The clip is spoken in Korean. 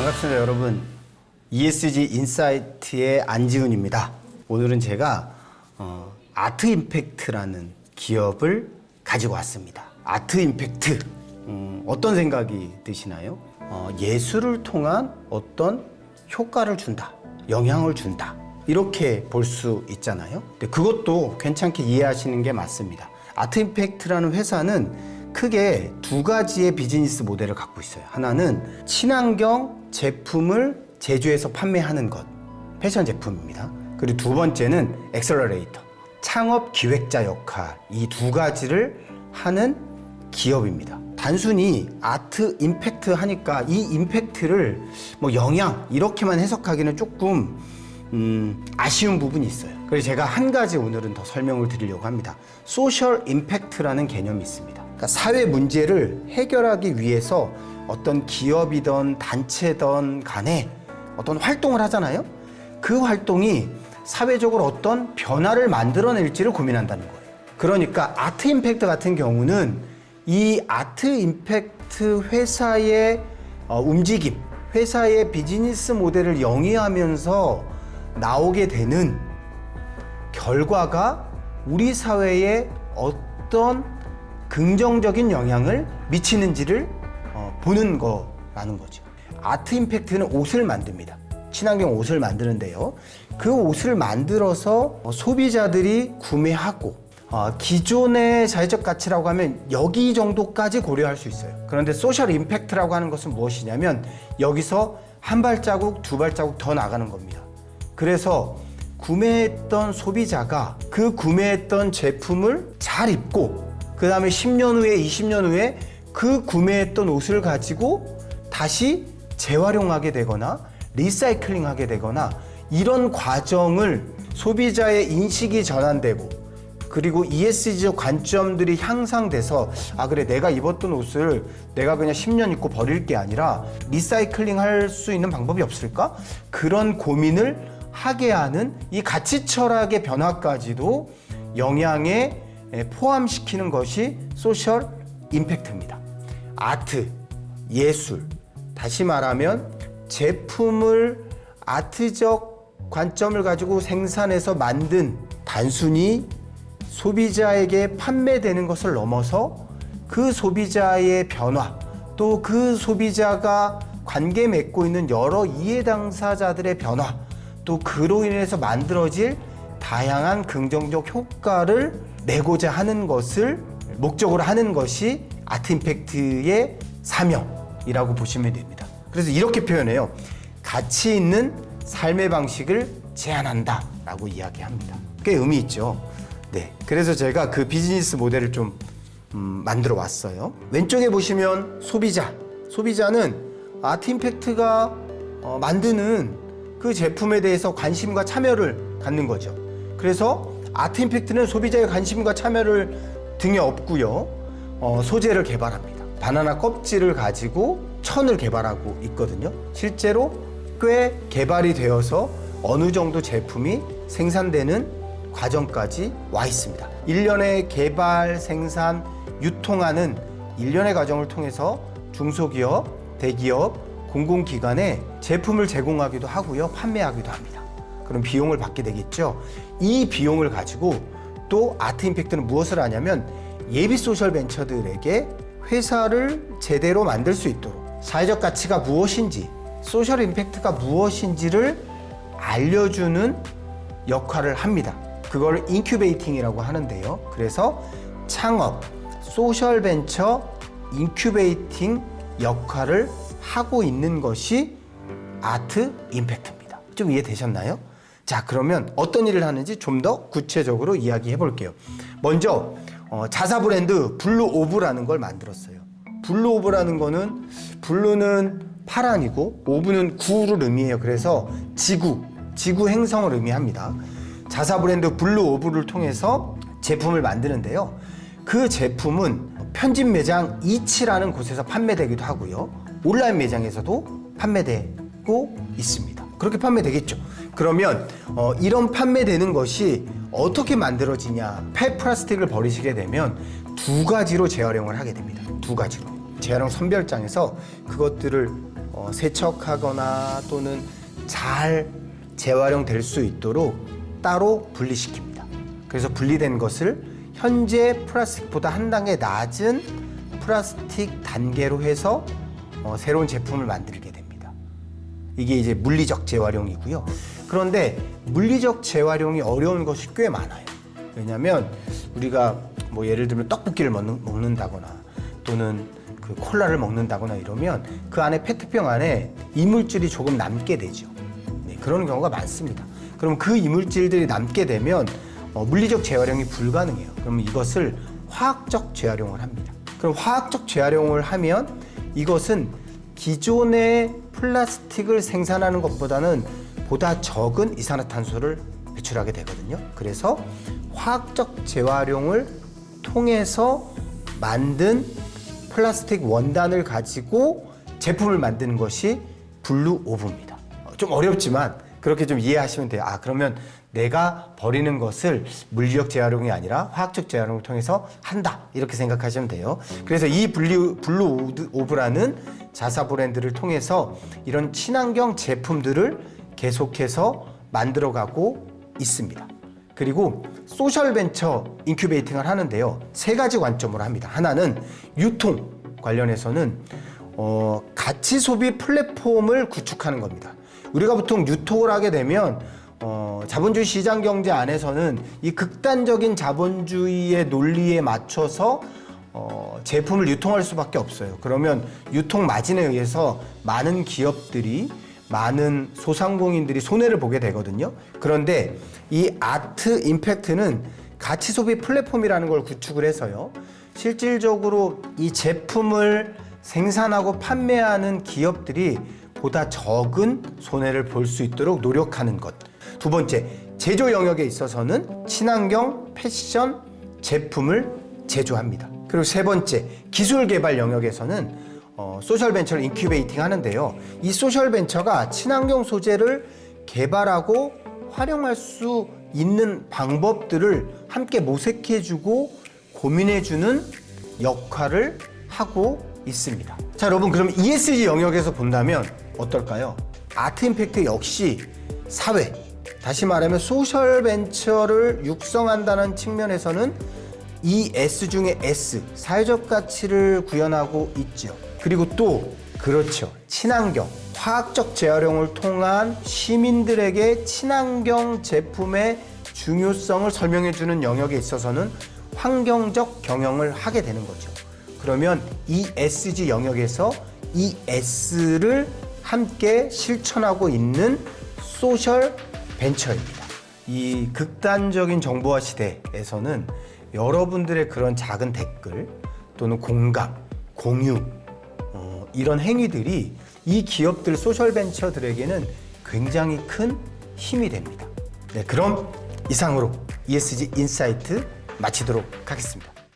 반갑습니다, 여러분. ESG 인사이트의 안지훈입니다. 오늘은 제가 어, 아트 임팩트라는 기업을 가지고 왔습니다. 아트 임팩트 음, 어떤 생각이 드시나요? 어, 예술을 통한 어떤 효과를 준다, 영향을 준다 이렇게 볼 수 있잖아요. 근데 그것도 괜찮게 이해하시는 게 맞습니다. 아트 임팩트라는 회사는 크게 두 가지의 비즈니스 모델을 갖고 있어요. 하나는 친환경 제품을 제조해서 판매하는 것, 패션 제품입니다. 그리고 두 번째는 엑셀러레이터, 창업 기획자 역할, 이 두 가지를 하는 기업입니다. 단순히 아트 임팩트 하니까 이 임팩트를 뭐 영향 이렇게만 해석하기는 조금 음, 아쉬운 부분이 있어요. 그래서 제가 한 가지 오늘은 더 설명을 드리려고 합니다. 소셜 임팩트라는 개념이 있습니다. 그러니까 사회 문제를 해결하기 위해서 어떤 기업이든 단체든 간에 어떤 활동을 하잖아요. 그 활동이 사회적으로 어떤 변화를 만들어낼지를 고민한다는 거예요. 그러니까 아트 임팩트 같은 경우는 이 아트 임팩트 회사의 어, 움직임, 회사의 비즈니스 모델을 영위하면서 나오게 되는 결과가 우리 사회에 어떤 긍정적인 영향을 미치는지를 어, 보는 거라는 거죠. 아트 임팩트는 옷을 만듭니다. 친환경 옷을 만드는데요. 그 옷을 만들어서 어, 소비자들이 구매하고 어, 기존의 자의적 가치라고 하면 여기 정도까지 고려할 수 있어요. 그런데 소셜 임팩트라고 하는 것은 무엇이냐면 여기서 한 발자국, 두 발자국 더 나가는 겁니다. 그래서 구매했던 소비자가 그 구매했던 제품을 잘 입고 그 다음에 10년 후에 20년 후에 그 구매했던 옷을 가지고 다시 재활용하게 되거나 리사이클링 하게 되거나 이런 과정을 소비자의 인식이 전환되고 그리고 ESG적 관점들이 향상돼서 아 그래 내가 입었던 옷을 내가 그냥 10년 입고 버릴 게 아니라 리사이클링 할 수 있는 방법이 없을까? 그런 고민을 하게 하는 이 가치 철학의 변화까지도 영향에 포함시키는 것이 소셜 임팩트입니다. 아트, 예술, 다시 말하면 제품을 아트적 관점을 가지고 생산해서 만든 단순히 소비자에게 판매되는 것을 넘어서 그 소비자의 변화 또 그 소비자가 관계 맺고 있는 여러 이해 당사자들의 변화 또 그로 인해서 만들어질 다양한 긍정적 효과를 내고자 하는 것을 목적으로 하는 것이 아트 임팩트의 사명이라고 보시면 됩니다. 그래서 이렇게 표현해요. 가치 있는 삶의 방식을 제안한다 라고 이야기합니다. 꽤 의미 있죠. 네. 그래서 제가 그 비즈니스 모델을 좀 음, 만들어 왔어요. 왼쪽에 보시면 소비자. 소비자는 아트 임팩트가 어, 만드는 그 제품에 대해서 관심과 참여를 갖는 거죠. 그래서 아트 임팩트는 소비자의 관심과 참여를 등에 업고요. 어, 소재를 개발합니다. 바나나 껍질을 가지고 천을 개발하고 있거든요. 실제로 꽤 개발이 되어서 어느 정도 제품이 생산되는 과정까지 와 있습니다. 일련의 개발, 생산, 유통하는 일련의 과정을 통해서 중소기업, 대기업, 공공기관에 제품을 제공하기도 하고요. 판매하기도 합니다. 그럼 비용을 받게 되겠죠. 이 비용을 가지고 또 아트 임팩트는 무엇을 하냐면 예비 소셜 벤처들에게 회사를 제대로 만들 수 있도록 사회적 가치가 무엇인지 소셜 임팩트가 무엇인지를 알려주는 역할을 합니다. 그걸 인큐베이팅이라고 하는데요. 그래서 창업, 소셜 벤처 인큐베이팅 역할을 하고 있는 것이 아트 임팩트입니다. 좀 이해되셨나요? 자, 그러면 어떤 일을 하는지 좀 더 구체적으로 이야기해 볼게요. 먼저 어, 자사 브랜드 블루 오브라는 걸 만들었어요. 블루 오브라는 거는 블루는 파란이고 오브는 구를 의미해요. 그래서 지구, 지구 행성을 의미합니다. 자사 브랜드 블루 오브를 통해서 제품을 만드는데요. 그 제품은 편집 매장 이치라는 곳에서 판매되기도 하고요. 온라인 매장에서도 판매되고 있습니다. 그렇게 판매되겠죠. 그러면 어, 이런 판매되는 것이 어떻게 만들어지냐? 폐 플라스틱을 버리시게 되면 두 가지로 재활용을 하게 됩니다. 두 가지로. 재활용 선별장에서 그것들을 어, 어, 세척하거나 또는 잘 재활용될 수 있도록 따로 분리시킵니다. 그래서 분리된 것을 현재 플라스틱보다 한 단계 낮은 플라스틱 단계로 해서 어, 새로운 제품을 만들게. 이게 이제 물리적 재활용이고요. 그런데 물리적 재활용이 어려운 것이 꽤 많아요. 왜냐하면 우리가 뭐 예를 들면 떡볶이를 먹는, 먹는 다거나 또는 그 콜라를 먹는다거나 이러면 그 안에 페트병 안에 이물질이 조금 남게 되죠. 네, 그런 경우가 많습니다. 그럼 그 이물질들이 남게 되면 어, 물리적 재활용이 불가능해요. 그러면 이것을 화학적 재활용을 합니다. 그럼 화학적 재활용을 하면 이것은 기존의 플라스틱을 생산하는 것보다는 보다 적은 이산화탄소를 배출하게 되거든요. 그래서 화학적 재활용을 통해서 만든 플라스틱 원단을 가지고 제품을 만드는 것이 블루 오브입니다. 어, 좀 어렵지만 그렇게 좀 이해하시면 돼요. 아 그러면 내가 버리는 것을 물리적 재활용이 아니라 화학적 재활용을 통해서 한다 이렇게 생각하시면 돼요. 그래서 이 블루 블루 오브라는 자사 브랜드를 통해서 이런 친환경 제품들을 계속해서 만들어가고 있습니다. 그리고 소셜 벤처 인큐베이팅을 하는데요. 세 가지 관점으로 합니다. 하나는 유통 관련해서는 어, 가치 소비 플랫폼을 구축하는 겁니다. 우리가 보통 유통을 하게 되면 어, 자본주의 시장 경제 안에서는 이 극단적인 자본주의의 논리에 맞춰서 어, 제품을 유통할 수밖에 없어요. 그러면 유통 마진에 의해서 많은 기업들이 많은 소상공인들이 손해를 보게 되거든요. 그런데 이 아트 임팩트는 가치 소비 플랫폼이라는 걸 구축을 해서요. 실질적으로 이 제품을 생산하고 판매하는 기업들이 보다 적은 손해를 볼 수 있도록 노력하는 것. 두 번째, 제조 영역에 있어서는 친환경 패션 제품을 제조합니다. 그리고 세 번째, 기술 개발 영역에서는 어, 소셜 벤처를 인큐베이팅 하는데요. 이 소셜 벤처가 친환경 소재를 개발하고 활용할 수 있는 방법들을 함께 모색해주고 고민해주는 역할을 하고 있습니다. 자, 여러분, 그럼 ESG 영역에서 본다면 어떨까요? 아트 임팩트 역시 사회, 다시 말하면 소셜 벤처를 육성한다는 측면에서는 이 S 중에 S, 사회적 가치를 구현하고 있죠. 그리고 또, 그렇죠. 친환경, 화학적 재활용을 통한 시민들에게 친환경 제품의 중요성을 설명해주는 영역에 있어서는 환경적 경영을 하게 되는 거죠. 그러면 이 SG 영역에서 이 S를 함께 실천하고 있는 소셜 벤처입니다. 이 극단적인 정보화 시대에서는 여러분들의 그런 작은 댓글 또는 공감, 공유 어, 이런 행위들이 이 기업들 소셜 벤처들에게는 굉장히 큰 힘이 됩니다. 네, 그럼 이상으로 ESG 인사이트 마치도록 하겠습니다.